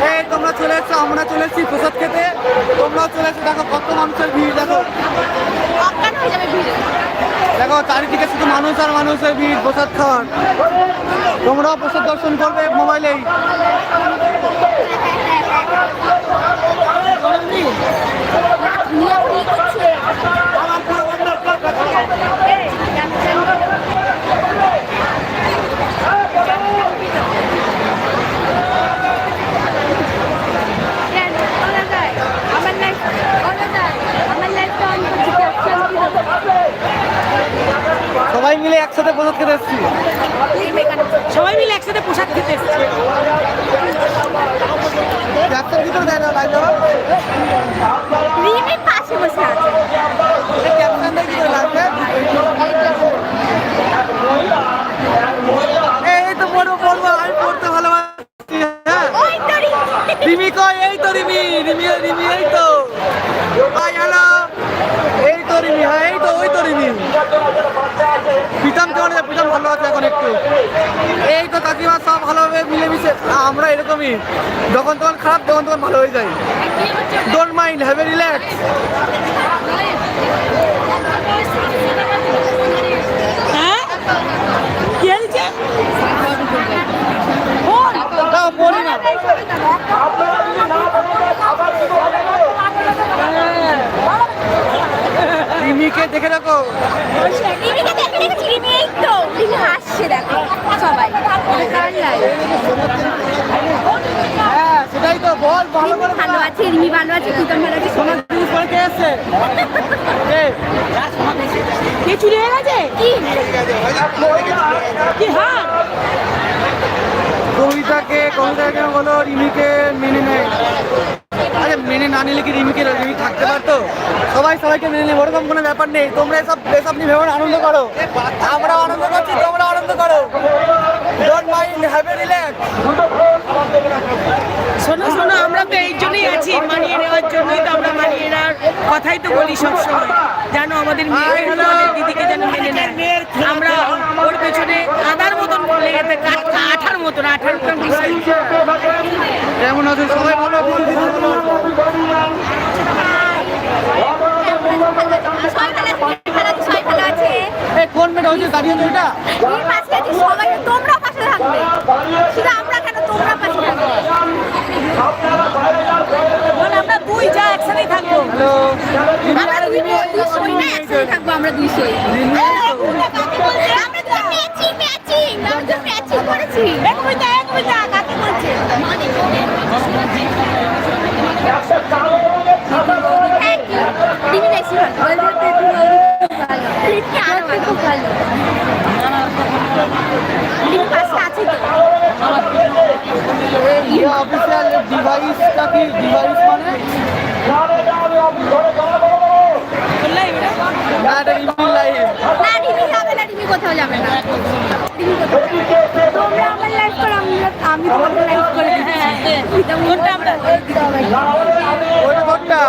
তো তোমরা চলে এসছো আমরা চলে এসেছি প্রসাদ খেতে তোমরাও চলে এসছো দেখো কত মানুষের ভিড় দেখো দেখো, চারিদিকে শুধু মানুষ আর মানুষের ভিড়, প্রসাদ খাওয়ার। তোমরাও প্রসাদ দর্শন করবে মোবাইলেই। নিয়ে কি করছে। আমার একটু। এই তো কাকিমা সব ভালোভাবে মিলেমিশে আমরা এরকমই। যখন তখন খারাপ তখন তখন ভালো হয়ে যায়। Don't mind have a relax না রিমিকে দেখে রাখো। রিমিকে দেখে দেখেছি রিমি এই তো। রিমি হাসছে দেখো সবাই। কার হ্যাঁ সেটাই তো বল ভালো করে ভালো আছে রিমি ভালো আছে প্রীতম ভালো আছে সোনার জিনিস পরে কে এসছে? কে? চুরি হয়ে গেছে? কি? হাত? কবিতাকে কবিতাকে বলো রিমিকে মেনে নেয়। আরে মেনে না নিলে কি রিমিকে রিমি থাকতে পারতো? সবাই সবাইকে মেনে নেবে ওরকম কোনো ব্যাপার নেই। তোমরা এসব এসব নিয়ে ভেবে আনন্দ করো। আমরা আনন্দ করছি তোমরা আনন্দ করো। Don't mind have a relax শোনো শোনো আমরা তো এই জন্যই আছি মানিয়ে নেওয়ার জন্যই তো আমরা মানিয়ে নেওয়ার কথাই তো বলি সবসময়। জানো আমাদের মেয়ে হলো দিদিকে যেন মেনে নেয়। আমরা ওর পেছনে আধার মতন লেগে থাকে আঠার মতন আঠার মতন কেমন আছো সবাই? ভালো বল দিদি বলো। সবাই ভালো আছে ভালো আছে সবাই ভালো আছে এই কোন মেয়েটা হচ্ছে আছি সবাই তোমরা পাশে থাকবে শুধু আমরা কেন তোমরা পাশে থাকবে আমরা দুই যা একসাথেই থাকব আমরা দুই দুই সই না একসাথে থাকব আমরা দুই সই আমরা তো ম্যাচিং ম্যাচিং আমরা তো ম্যাচিং করেছি। এক কবিতা এক কবিতা কাকে এই অফিসিয়াল ডিভাইসটা কি? ডিভাইস মানে? না এটা রিমিল লাইভ না রিমি যাবে না রিমি কোথাও যাবে না। আমি করে? ওইটা তোরটা।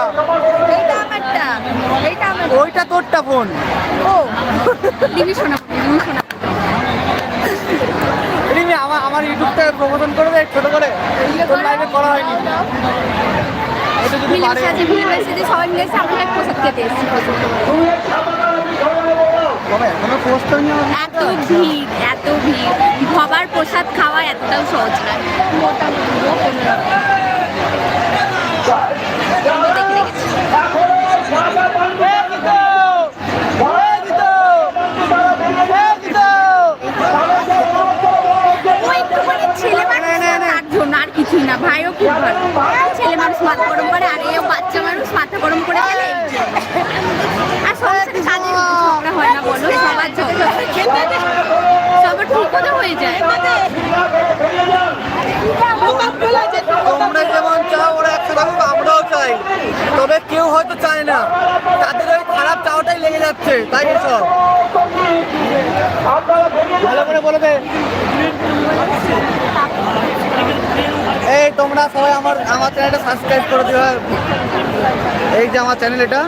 এইটা আমারটা। এইটা আমার ওইটা তোরটা ফোন। ও। রিমি শোনা রিমি শোনা। রিমি আমার আমার ইউটিউবটা প্রমোশন করে দেয় ছোট করে। তোর লাইভে করা হয়নি। এটা যদি পারে সবাই মিলে খেতে এসেছি। বাবা এখনও পোস্ট এত ভিড় এত ভিড়। ভবার প্রসাদ খাওয়া এতটাও সহজ মোটামুটি নে, আর কিছুই না ভাইও খুব ভালো। ছেলে মানুষ মাথা গরম করে আর এও বাচ্চা মানুষ মাথা গরম করে ফেলে এই জন্য। আর সংসারে কাজের ঝগড়া হয় না বলো সবার ঝগড়া হয়। সবার ঠিকও তো হয়ে যায় তোমরা যেমন চাও, ওরা একসাথে থাকুক, আমরাও চাই। তবে কেউ হয়তো চায় না। তাদের ওই খারাপ চাওয়াটাই লেগে যাচ্ছে। তাই এসব ভালো করে বলে দে। এই, তোমরা সবাই আমার আমার চ্যানেলটা সাবস্ক্রাইব করে দিও। এই যে আমার চ্যানেল এটা।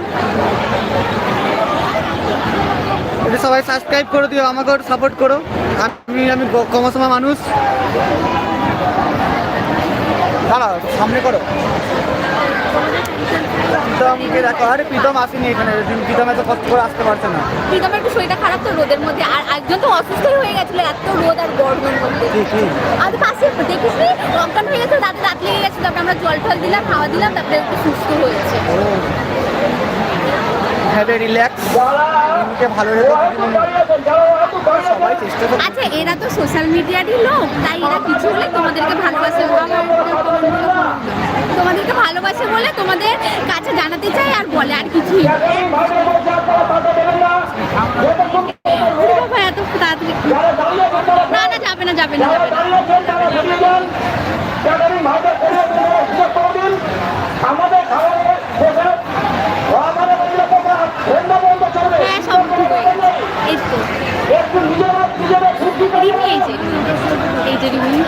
এটা সবাই সাবস্ক্রাইব করে দিও। আমাকে সাপোর্ট করো। আমি আমি কমসমা মানুষ। দাঁড়াও সামনে করো। প্রীতমকে দেখো আরে প্রীতম আসেনি এখানে প্রীতম এত কষ্ট করে আসতে পারছে না। প্রীতমের একটু শরীরটা খারাপ তো রোদের মধ্যে? আর একজন তো অসুস্থই হয়ে গেছিল এত রোদ আর গরমের মধ্যে। আর পাশে দেখিস নি অজ্ঞান হয়ে গেছে রাতে রাত লেগে গেছে তারপরে আমরা জল টল দিলাম খাওয়া দিলাম তারপরে একটু সুস্থ হয়েছে। হ্যাভ এ রিল্যাক্স ভালো রেখো? সবাই চেষ্টা করো। আচ্ছা এরা তো সোশ্যাল মিডিয়ারই লোক তাই এরা কিছু হলে তোমাদেরকে ভালোবাসে তোমাদেরকে ভালোবাসে বলে তোমাদের কাছে জানাতে চাই আর বলে আর কিছুই না। এত তাড়াতাড়ি। না না যাবে না যাবে না যাবে না আমাদের খাবারের পোশাক আমাদের নিরাপত্তা বন্ধ বন্ধ চলবে হ্যাঁ সব ঠিক হয়ে গেছে এই তো একটু নিজেরা নিজেরা বুদ্ধি করে রিমি এই যে এই যে রিমি।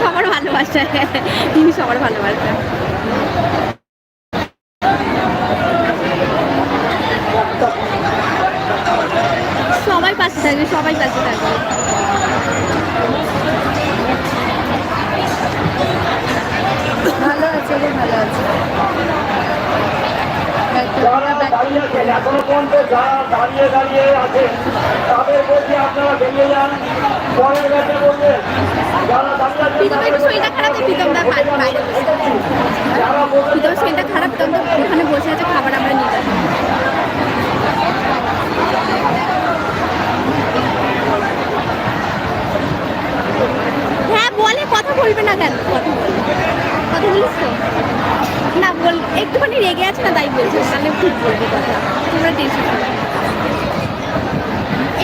সবার ভালোবাসা। রিমি সবার ভালোবাসা সবাই পাশে থাকবে সবাই পাশে থাকবে ভালো আছে রে ভালো আছে যারা দাঁড়িয়ে আছেন এখনও পর্যন্ত যারা দাঁড়িয়ে দাঁড়িয়ে আছেন তাদের বলছি আপনারা বেরিয়ে যান পরের ব্যাচে বলবেন যারা দাঁড়িয়ে আছেন প্রীতমের একটু শরীরটা খারাপ তাই প্রীতম দা বাইরে বাইরে বসে আছে। যারা বলবেন প্রীতমের শরীরটা খারাপ প্রীতম দা ওখানে বসে আছে খাবার আমরা নিয়ে যাব হ্যাঁ বলে কথা বলবে না কেন? কথা বলিস তো? না, বল, একটুখানি রেগে আছে না, তাই বলছে। তাহলে ঠিক বলবে কথা। তোমরা টেনশন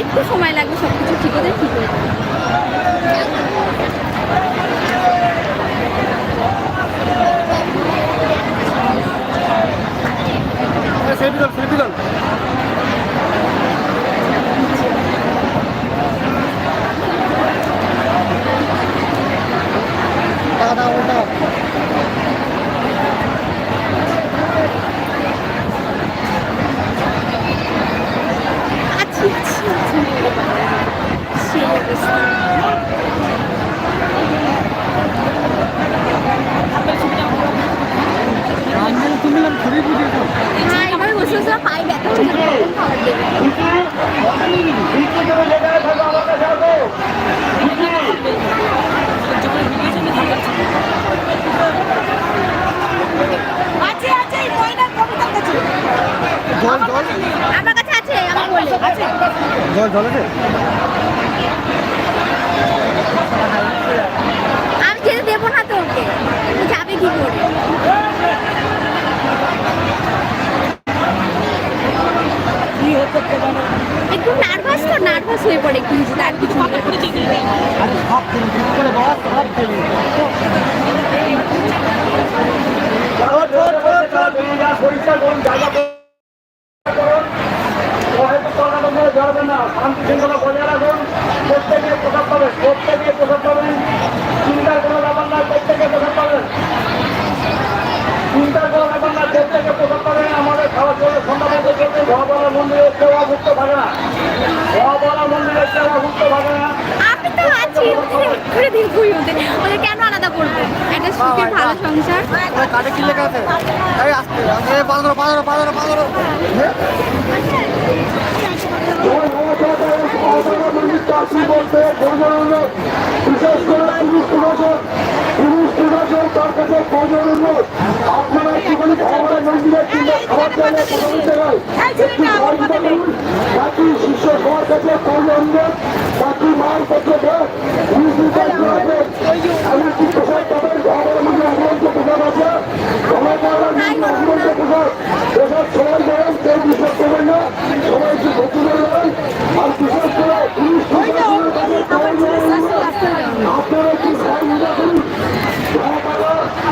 একটু সময় লাগবে সব কিছু ঠিক হতে, ঠিক হয়ে যাবে। সেলফি কর সেলফি কর দাদা ওটা আচ্ছা আচ্ছা সেই অবস্থা আমি তুমি না ঘুরে ঘুরে হ্যাঁ এভাবে বসে বসে পাই ব্যথা হয়ে যাবে কখন খাবার দেবে ভিত্তি করে যেখানে থাকো আমার কাছে আসো আছে আছে এই ময়নার কবিতার কাছে জল জল আমার কাছে আছে আমি বলি জল জল আছে আমি যেতে দেবো না তো ওকে ও যাবে কি করে কি হতে পারে একটু নার্ভাস তো নার্ভাস হয়ে পড়ে একটু নিজে আর কিছু না। আরে সব তুমি ঠিক করে বস সব তুমি পরিষ্কার করুন জায়গা করুন হয়তো তর্কাতর্ক করে জড়াবেন না শান্তি শৃঙ্খলা বজায় রাখুন প্রত্যেকে প্রসাদ পাবেন প্রত্যেকে প্রসাদ পাবেন চিন্তার কোনো ব্যাপার না প্রত্যেকে প্রসাদ পাবেন চিন্তার কোনো ব্যাপার না প্রত্যেকে প্রসাদ পাবেন আমাদের খাওয়া জন্য সন্ধ্যা মতো চলবে ভগবানের মন্দিরের সেবা মুক্ত থাকে না ভগবানের মন্দিরের সেবা মুক্ত থাকে না আমি তো আছি ওদের ঘুরে দিন ঘুরি ওদের ওদের কেন আলাদা করব একটা সুখের ভালো সংসার ওই কাটে কি লেখা আছে এই আসতে এই পাঁচরো পাঁচরো পাঁচরো পাঁচরো বিশেষ করে পুলিশ প্রশাসন পুলিশ প্রশাসন তার কাছে প্রয়োজন অনুরোধ আপনারা একটুখানি বাকি শিষ্য সবার কাছে প্রয়োজন প্রসাদ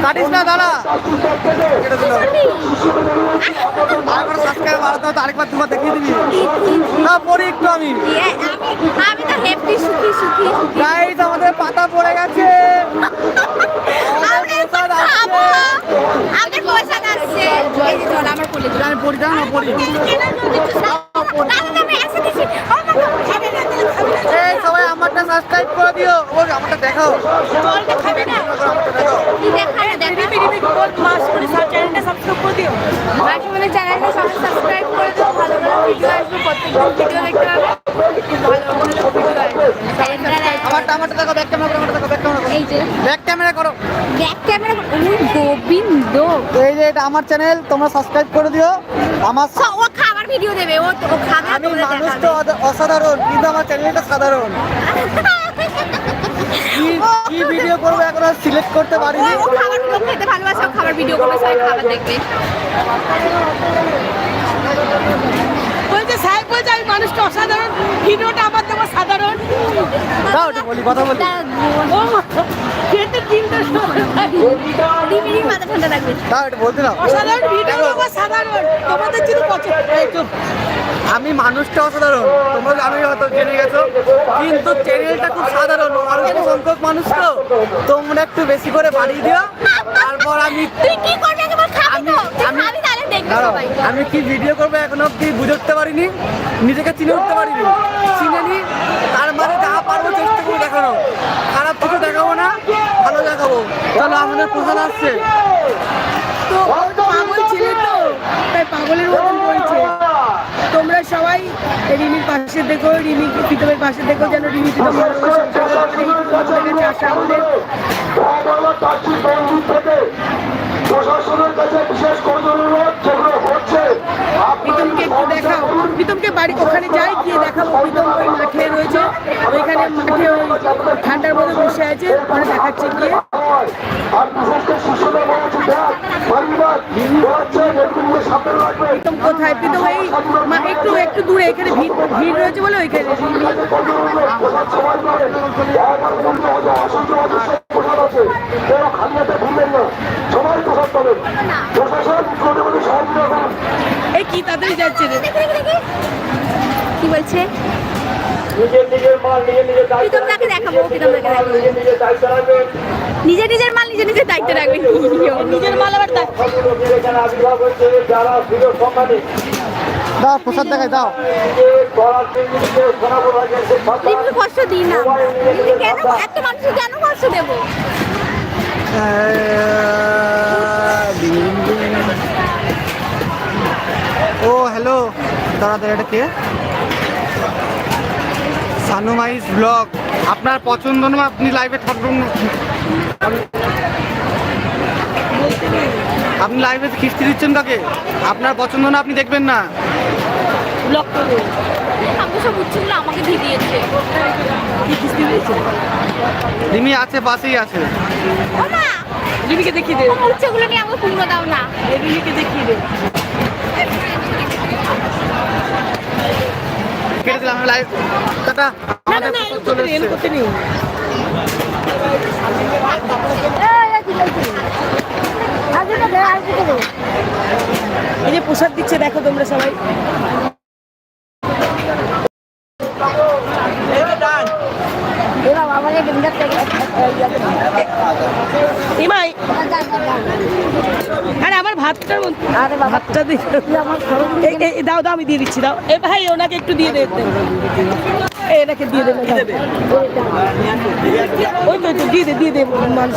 কাটিস না দাঁড়া। আরেকবার সাবস্ক্রাইব বাড়াতে হতো আরেকবার তোমার দেখিয়ে দিবি। না পড়ি একটু আমি। তো হ্যাপি সুখী সুখী। সুখী গাইস আমাদের পাতা পড়ে গেছে। খাব আমাদের পয়সা আসছে এই যে চল আমার কোলে আমি পড়ি দাও না পড়ি। এই সবাই আমারটা সাবস্ক্রাইব করে দিও। ও আমারটা দেখাও। করে সব চ্যানেলটা সাবস্ক্রাইব করে দিও। সবাই সাবস্ক্রাইব করে দাও। ভালো ভালো ভিডিও আসবে। প্রত্যেকদিন ভিডিও দেখতে পাবে ভালো ভালো ভিডিও আসবে আমারটা আমারটা দেখো ব্যাক ক্যামেরা করো আমারটা দেখো ব্যাক ক্যামেরা করো এই যে ব্যাক ক্যামেরা করো ব্যাক ক্যামেরা ওই গোবিন্দ তো এই যে এটা আমার চ্যানেল তোমরা সাবস্ক্রাইব করে দিও। আমার ও খাবার ভিডিও দেবে। ও ও খাবে আর আমি মানুষ তো অসাধারণ কিন্তু আমার চ্যানেলটা সাধারণ। কি ভিডিও করব এখনও সিলেক্ট করতে পারিনি। ও খাবার ভিডিও খেতে ভালোবাসে ও খাবার ভিডিও করবে সবাই খাবার দেখবে। বলছে সাহেব বলছে আমি মানুষটা অসাধারণ ভিডিওটা সাধারণ। দাও একটু বলি কথা বলি। খেতে মাথা ঠান্ডা রাখবে। দাও একটু বলতে দাও। অসাধারণ ভিডিও সাধারণ। তোমাদের যদি পছন্দ এই চুপ। আমি মানুষটা অসাধারণ। তোমরা জানোই হয়তো জেনে গেছো। কিন্তু চ্যানেলটা খুব সাধারণ। অল্প সংখ্যক মানুষ তো। তোমরা একটু বেশি করে বাড়িয়ে দিও। তারপর আমি তুই কি করবি? একবার খাবি তো। আমি- আমি- কি ভিডিও করব এখন অব্দি বুঝে উঠতে পারিনি, নিজেকে চিনে উঠতে পারিনি। চিনে নি, তার মানে যা পারব চেষ্টা করে দেখানো খারাপ কিছু দেখাবো না, ভালো দেখাবো। চলো, আমাদের প্রধান আসছে। তো তো, তাই পাগলের তোমরা সবাই পাশে দেখো পাশে দেখো, যেন প্রশাসনের কাছে বিশেষ করে অনুরোধ যেগুলো হচ্ছে প্রীতমকে একটু দেখাও প্রীতমকে বাড়ি ওখানে যাই, গিয়ে দেখাবো প্রীতম ওই মাঠে রয়েছে। ওইখানে মাঠে ওই ঠান্ডার মধ্যে বসে আছে পরে দেখাচ্ছে গিয়ে। এই একটু একটু দূরে, এখানে ভিড় ভিড় রয়েছে বলে কি তাদের যাচ্ছে রে। কি বলছে? নিজের নিজের মাল নিজের নিজের দায়িত্ব প্রীতমদাকে দেখাবো, প্রীতমদাকে দেখাবো। নিজের মাল নিজে নিজে দায়িত্ব রাখবেন। নিজের মাল আবার দাও প্রসাদ দেখাই দাও। রিমিকে কষ্ট দিই না। কেন এত মানুষকে কেন কষ্ট দেবো? ও হ্যালো দাঁড়া দাঁড়া এটা কে? সানুমাইস ব্লগ। আপনার পছন্দ না আপনি লাইভে থাকবেন। না আপনি লাইভে খিস্তি দিচ্ছেন তাকে? আপনার পছন্দ না আপনি দেখবেন না। ব্লক করব। আমাকে সব উচ্চগুলো আমাকে দিয়ে দিয়েছে। কি কিস্তি দিয়েছে? রিমি আছে পাশেই আছে। রিমিকে দেখিয়ে দে। আমার নিয়ে আমাকে পূর্ণ দাও না। রিমিকে দেখিয়ে দে। কেটে দিলাম লাইভ টাটা। আমাদের চলে এসছে এই যে প্রসাদ দিচ্ছে দেখো তোমরা সবাই এমাই আরে আমার ভাতটার ভাতটা দিয়ে দাও দাও আমি দিয়ে দিচ্ছি দাও। এ ভাই ওনাকে একটু দিয়ে দে এনাকে দিয়ে দেবে ওই তো ওই তো, দিয়ে দে দিয়ে দে মানুষ।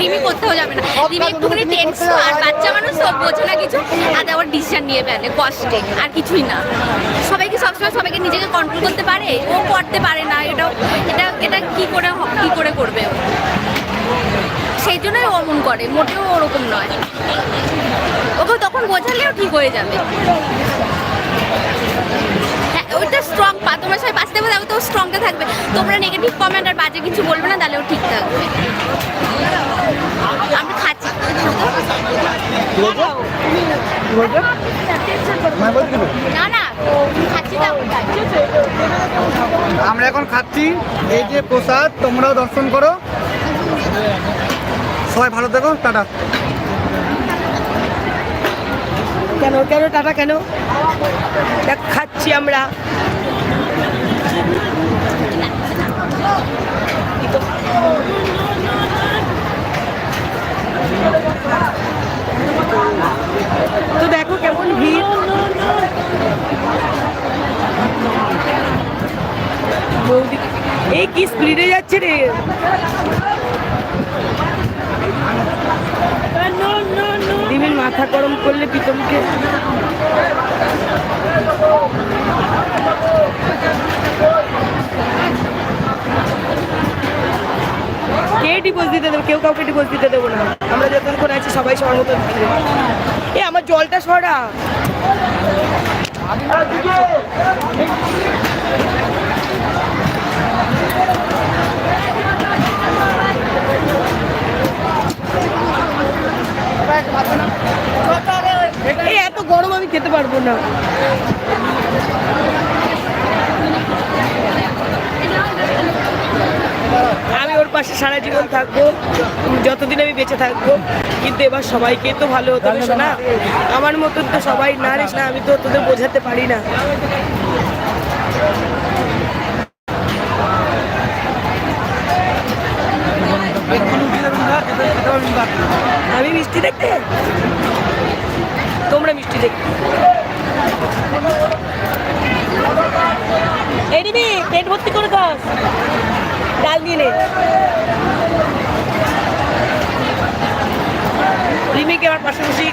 রিমি করতেও যাবে না। রিমি একটুখানি টেন্স আর বাচ্চা মানুষ সব বোঝে না কিছু আর ওর ডিসিশন নিয়ে ফেলে কষ্টে আর কিছুই না। সবাইকে সবসময় সবাইকে নিজেকে কন্ট্রোল করতে পারে ও করতে পারে না এটাও এটা এটা কি করে কি করে করবে ও? সেই জন্যই ও অমন করে মোটেও ওরকম নয়। ওকে তখন বোঝালেও ঠিক হয়ে যাবে। ওইটা স্ট্রং পা, তোমার সবাই বাঁচতে পারবে তো স্ট্রংটা থাকবে। তোমরা নেগেটিভ কমেন্ট আর বাজে কিছু বলবে না, তাহলে ও ঠিক থাকবে। আমরা খাচ্ছি। না না খাচ্ছি। আমরা এখন খাচ্ছি, এই যে প্রসাদ, তোমরাও দর্শন করো। সবাই ভালো থেকো, টাটা। কেন? কেন টাটা কেন? দেখ, খাচ্ছি আমরা। তো দেখো কেমন ভিড়। এই কি স্পিডে যাচ্ছে রে? মাথা গরম করলে পিতমকে কে ডিভোর্স দিতে দেবো? কেউ কাউকে ডিভোর্স দিতে দেবো না। আমরা যতক্ষণ আছি সবাই সবার মতো এ, আমার জলটা সরা এই এত গরম আমি খেতে পারব না। আমি ওর পাশে সারা জীবন থাকব, যতদিন আমি বেঁচে থাকব। কিন্তু এবার সবাইকে তো ভালো হতো না আমার মতন তো সবাই না রেস না আমি তো তোদের বোঝাতে পারি না। মিষ্টি দেখতে। এডিবি পেট ভর্তি করে খাস। ডাল নিয়ে নে। রিমিকে আমার পাশে বসেই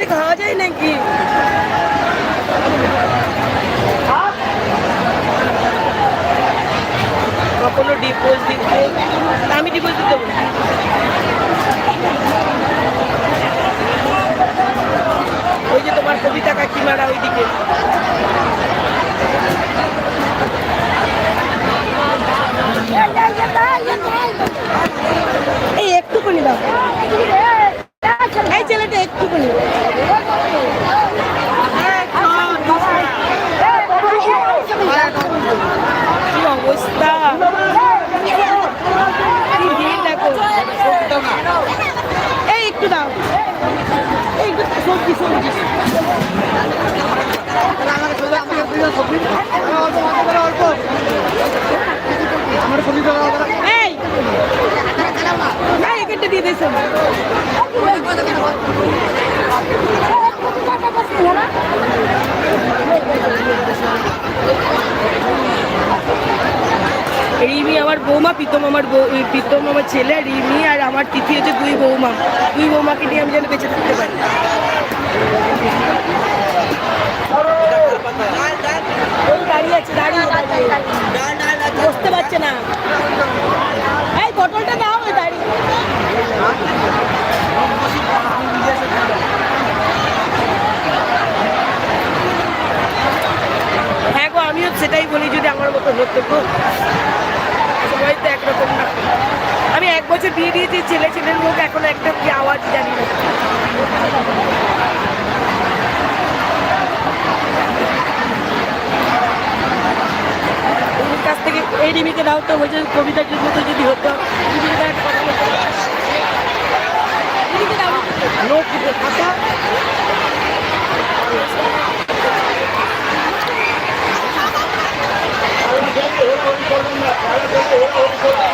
তাড়াতাড়ি খাওয়া যায় নাকি? কখনো ডিপোজ দিতে? আমি ডিপোজ দিতে দেবো না। ওই যে তোমার কবিতা কাকিমারা ওইদিকে এই একটুখানি দাও এই ছেলেটা একটুখানি কি অবস্থা কি ভিড় দেখো এই একটু দাও এই একটু সবজি সবজি আমার ছবি তোলা হবে না। এই এই এখানটা দিয়ে দিয়েছে রিমি আমার বৌমা, প্রীতম আমার বউ প্রীতম আমার ছেলে রিমি আর আমার তিথি হচ্ছে দুই বৌমা। দুই বৌমাকে নিয়ে আমি যেন বেঁচে থাকতে পারি। দাঁড়িয়ে আছে, দাঁড়িয়ে। পারছে না। দাও দাঁড়িয়ে। হ্যাঁ গো, আমিও সেটাই বলি, যদি আমার মতো হতো একরকম না। আমি এক বছর বিয়ে দিয়েছি, ছেলে ছেলের মুখ এখন একটা কি আওয়াজ জানি না। কাছ থেকে এই রিমিকে দাও তো বলছে কবিতার জন্য তো যদি হতো লোক ಓಡಿಸ್ಕೊಳ್ತಾ